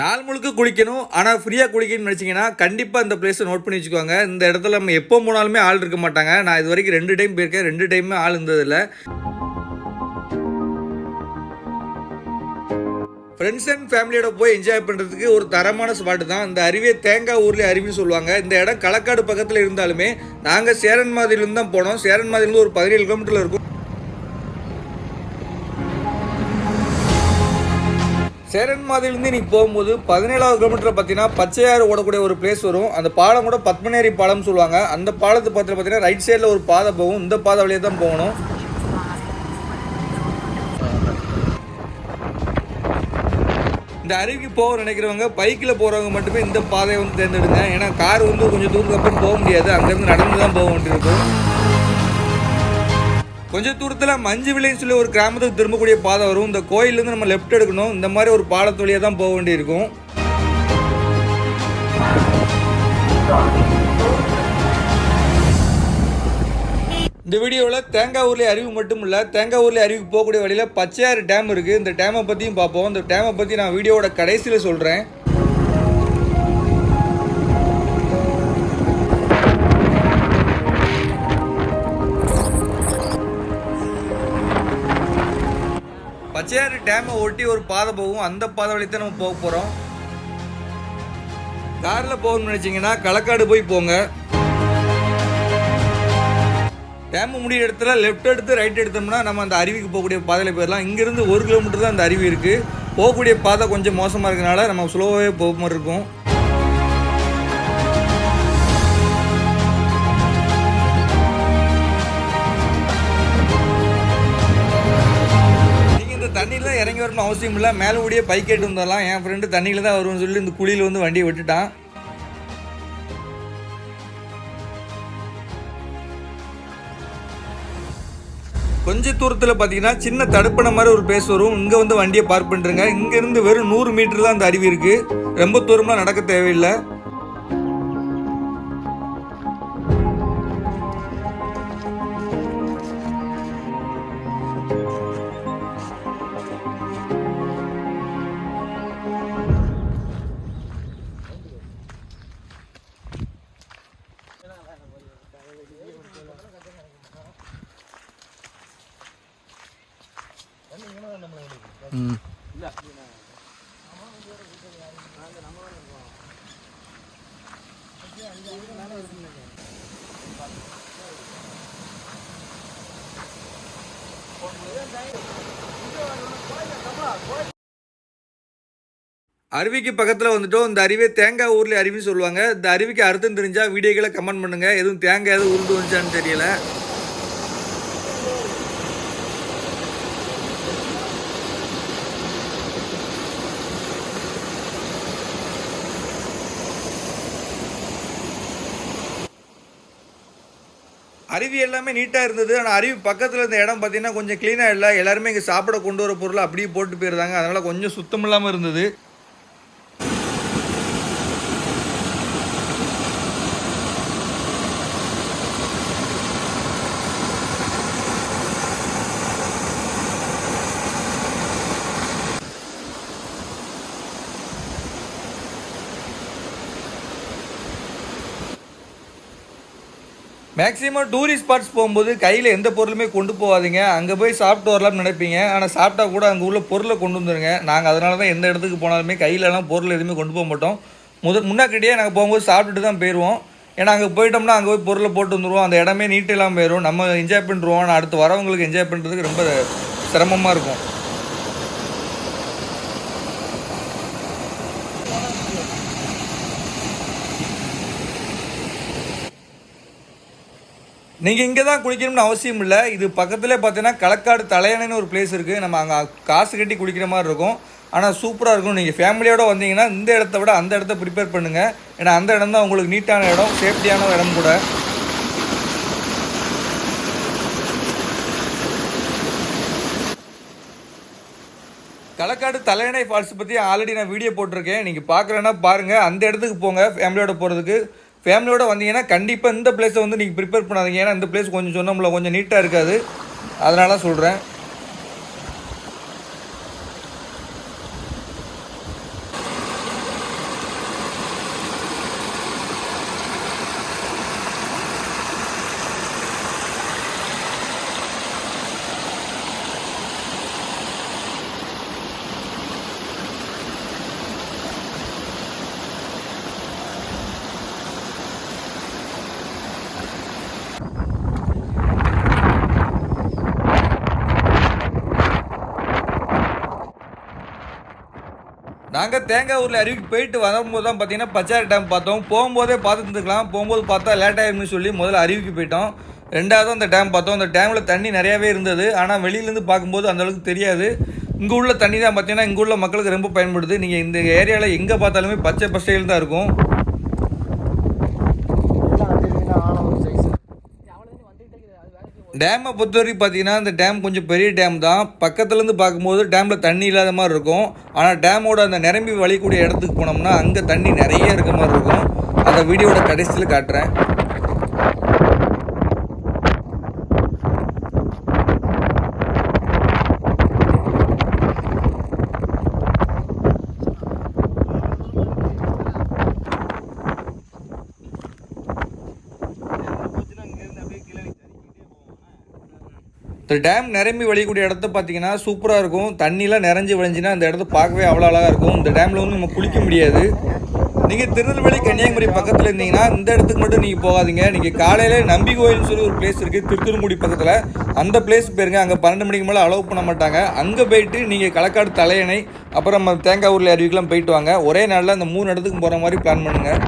நாள் முழுக்க குளிக்கணும் ஆனால் ஃப்ரீயாக குளிக்கணும்னு நினச்சிங்கன்னா கண்டிப்பாக இந்த பிளேஸை நோட் பண்ணி வச்சுக்கோங்க. இந்த இடத்துல நம்ம எப்போ போனாலுமே ஆள் இருக்க மாட்டாங்க. நான் இது வரைக்கும் ரெண்டு டைம் போயிருக்கேன். ரெண்டு டைமே ஆள் இருந்ததில்லை. ஃப்ரெண்ட்ஸ் அண்ட் ஃபேமிலியோட போய் என்ஜாய் பண்ணுறதுக்கு ஒரு தரமான ஸ்பாட்டு தான். இந்த அருவியை தேங்காய் ஊர்லேயே அருவின்னு சொல்லுவாங்க. இந்த இடம் களக்காடு பக்கத்தில் இருந்தாலுமே நாங்கள் சேரன் மாதிரிலேருந்து தான் போனோம். சேரன் மாதிரிலேருந்து ஒரு பதினேழு கிலோமீட்டரில் இருக்கும். சேரன் மாதிரிலேருந்து நீ போகும்போது பதினேழாவது கிலோமீட்டர் பார்த்தீங்கன்னா பச்சையாறு ஓடக்கூடிய ஒரு பிளேஸ் வரும். அந்த பாலம் கூட பத்மநேரி பாலம்னு சொல்லுவாங்க. அந்த பாலத்து பக்கத்தில் பார்த்தீங்கன்னா ரைட் சைடில் ஒரு பாதை போகும். இந்த பாதை வழியாக தான் போகணும். இந்த அருவிக்கு போக நினைக்கிறவங்க பைக்கில் போகிறவங்க மட்டுமே இந்த பாதையை வந்து தேர்ந்தெடுங்க. ஏன்னா கார் வந்து கொஞ்சம் தூரத்துக்கு அப்புறம் போக முடியாது. அங்கேருந்து நடந்து தான் போக வேண்டியிருக்கும். கொஞ்சம் தூரத்தில் மஞ்சு விலைன்னு சொல்லி ஒரு கிராமத்துக்கு திரும்பக்கூடிய பாதை வரும். இந்த கோயிலேருந்து நம்ம லெஃப்ட் எடுக்கணும். இந்த மாதிரி ஒரு பாலத்து வழியாக தான் போக வேண்டியிருக்கும். இந்த வீடியோவில் தேங்காய் ஊர்லேயே அருவி மட்டும் இல்லை தேங்காய் ஊர்லேயே அருவிக்கு போகக்கூடிய வழியில் பச்சையாறு டேம் இருக்குது இந்த டேமை பற்றியும் பார்ப்போம். இந்த டேமை பற்றி நான் வீடியோவோட கடைசியில் சொல்கிறேன் பச்சையாறு டேமை ஒட்டி ஒரு பாதை போகும். அந்த பாதை வழி தான் நம்ம போக போகிறோம் காரில் போகணும்னு நினச்சிங்கன்னா களக்காடு போய் போங்க. டேம் முடிய இடத்துல லெஃப்ட் எடுத்து ரைட் எடுத்தோம்னா நம்ம அந்த அருவிக்கு போகக்கூடிய பாதையில் போயிடலாம். இங்கேருந்து ஒரு கிலோமீட்டர் தான் அந்த அருவி இருக்குது போகக்கூடிய பாதை கொஞ்சம் மோசமாக இருக்கனால நம்ம ஸ்லோவாகவே போக மாதிரி இருக்கும். தண்ணியில் இறங்கி வரணும் அவசியம் இல்லை. மேலே கூடிய பைக் கேட்டு வந்துடலாம் என் ஃப்ரெண்டு தண்ணியில் தான் வருவேன்னு சொல்லி இந்த குழியில் வந்து வண்டியை விட்டுட்டான். கொஞ்ச தூரத்தில் பார்த்தீங்கன்னா சின்ன தடுப்பணை மாதிரி ஒரு பேஸ் வரும். இங்கே வந்து வண்டியை பார்க் பண்ணுறேங்க இங்கேருந்து வெறும் நூறு மீட்டர் தான் அந்த அருவி இருக்குது ரொம்ப தூரம்லாம் நடக்க தேவையில்லை. அருவிக்கு பக்கத்தில் வந்துட்டோம். இந்த அருவியை தேங்காய் ஊரில் அருவின்னு சொல்லுவாங்க. இந்த அருவிக்கு அர்த்தம் தெரிஞ்சால் வீடியோக்களை கமெண்ட் பண்ணுங்கள் எதுவும் தேங்காய் எதுவும் உருண்டு வந்துச்சான்னு தெரியல. அருவி எல்லாமே நீட்டாக இருந்தது. ஆனால் அருவி பக்கத்தில் இருந்த இடம் பார்த்தீங்கன்னா கொஞ்சம் க்ளீனாக இல்லை. எல்லாருமே இங்கே சாப்பிட கொண்டு வர பொருளை அப்படியே போட்டு போயிருந்தாங்க. அதனால் கொஞ்சம் சுத்தம் இல்லாமல் இருந்தது. மேக்ஸிமம் டூரிஸ்ட் ஸ்பாட்ஸ் போகும்போது கையில் எந்த பொருளுமே கொண்டு போகாதீங்க. அங்கே போய் சாப்பிட்டு வரலாம்னு நினைப்பீங்க. ஆனால் சாப்பிட்டா கூட அங்கே உள்ள பொருளை கொண்டு வந்துருங்க. நாங்கள் அதனால தான் எந்த இடத்துக்கு போனாலுமே கையிலலாம் பொருள் எதுவுமே கொண்டு போக மாட்டோம். முத முன்னாக்கிட்டே நாங்கள் போகும்போது சாப்பிட்டுட்டு தான் போயிடுவோம் ஏன்னா அங்கே போயிட்டோம்னா அங்கே போய் பொருளை போட்டு வந்துடுவோம் அந்த இடமே நீட்டு இல்லாமல் போயிடும் நம்ம என்ஜாய் பண்ணிடுவோம் ஆனால் அடுத்து வரவங்களுக்கு என்ஜாய் பண்ணுறதுக்கு ரொம்ப சிரமமாக இருக்கும். நீங்கள் இங்கே தான் குளிக்கணும்னு அவசியம் இல்லை. இது பக்கத்துலேயே பார்த்தீங்கன்னா களக்காடு தலையணைன்னு ஒரு பிளேஸ் இருக்குது நம்ம அங்கே காசு கட்டி குளிக்கிற மாதிரி இருக்கும். ஆனால் சூப்பராக இருக்கும். நீங்கள் ஃபேமிலியோடு வந்தீங்கன்னா இந்த இடத்த விட அந்த இடத்த ப்ரிப்பேர் பண்ணுங்கள் ஏன்னா அந்த இடம் தான் உங்களுக்கு நீட்டான இடம் சேஃப்டியான இடம் கூட. களக்காடு தலையணை ஃபால்ஸ் பற்றி ஆல்ரெடி நான் வீடியோ போட்டிருக்கேன். நீங்கள் பார்க்குறேன்னா பாருங்கள் அந்த இடத்துக்கு போங்க ஃபேமிலியோட போகிறதுக்கு ஃபேமிலியோடு வந்தீங்கன்னா கண்டிப்பாக இந்த பிளேஸை வந்து நீங்கள் ப்ரிப்பேர் பண்ணாதீங்க. ஏன்னா இந்த பிளேஸ் கொஞ்சம் சொன்னோம்ல கொஞ்சம் நீட்டாக இருக்காது. அதனால சொல்கிறேன் நாங்கள் தேங்காய் ஊரில் அருவிக்கு போயிட்டு வரும்போது தான் பார்த்தீங்கன்னா பச்சாரி டேம் பார்த்தோம். போகும்போதே பார்த்துருந்துக்கலாம் போகும்போது பார்த்தா லேட் ஆயிரும்னு சொல்லி முதல்ல அருவிக்கு போயிட்டோம். ரெண்டாவது அந்த டேம் பார்த்தோம். அந்த டேமில் தண்ணி நிறையாவே இருந்தது. ஆனால் வெளியிலேருந்து பார்க்கும்போது அந்தளவுக்கு தெரியாது. இங்கே உள்ள தண்ணி தான் பார்த்தீங்கன்னா இங்கே உள்ள மக்களுக்கு ரொம்ப பயன்படுது. நீங்கள் இந்த ஏரியாவில் எங்கே பார்த்தாலுமே பச்சை பசையில் தான் இருக்கும். டேமை பொறுத்த வரைக்கும் பார்த்தீங்கன்னா இந்த டேம் கொஞ்சம் பெரிய டேம் தான். பக்கத்துலேருந்து பார்க்கும்போது டேமில் தண்ணி இல்லாத மாதிரி இருக்கும். ஆனால் டேமோட அந்த நிரம்பி வழிக்கூடிய இடத்துக்கு போனோம்னா அங்கே தண்ணி நிறைய இருக்க மாதிரி இருக்கும். அதை வீடியோட கடைசியில் காட்டுறேன். இந்த டேம் நிரம்பி வழியக்கூடிய இடத்த பார்த்தீங்கன்னா சூப்பராக இருக்கும். தண்ணிலாம் நிறைஞ்சு வழிஞ்சுன்னா அந்த இடத்த பார்க்கவே அவ்வளோ அழகாக இருக்கும். இந்த டேமில் வந்து நம்ம குளிக்க முடியாது. நீங்கள் திருநெல்வேலி கன்னியாகுமரி பக்கத்தில் இருந்தீங்கன்னா இந்த இடத்துக்கு மட்டும் நீங்கள் போகாதீங்க. நீங்கள் காலையில் நம்பி கோயில்னு சொல்லி ஒரு பிளேஸ் இருக்குது திருத்துருமுடி பக்கத்தில். அந்த பிளேஸ் போயிருங்க அங்கே பன்னெண்டு மணிக்கு மேலே அலோவ் பண்ண மாட்டாங்க. அங்கே போயிட்டு நீங்கள் களக்காடு தலையணை அப்புறம் நம்ம தேங்காய் ஊரில் அருவிக்கெலாம் போயிட்டு வாங்க. ஒரே நாளில் அந்த மூணு இடத்துக்கு போகிற மாதிரி பிளான் பண்ணுங்கள்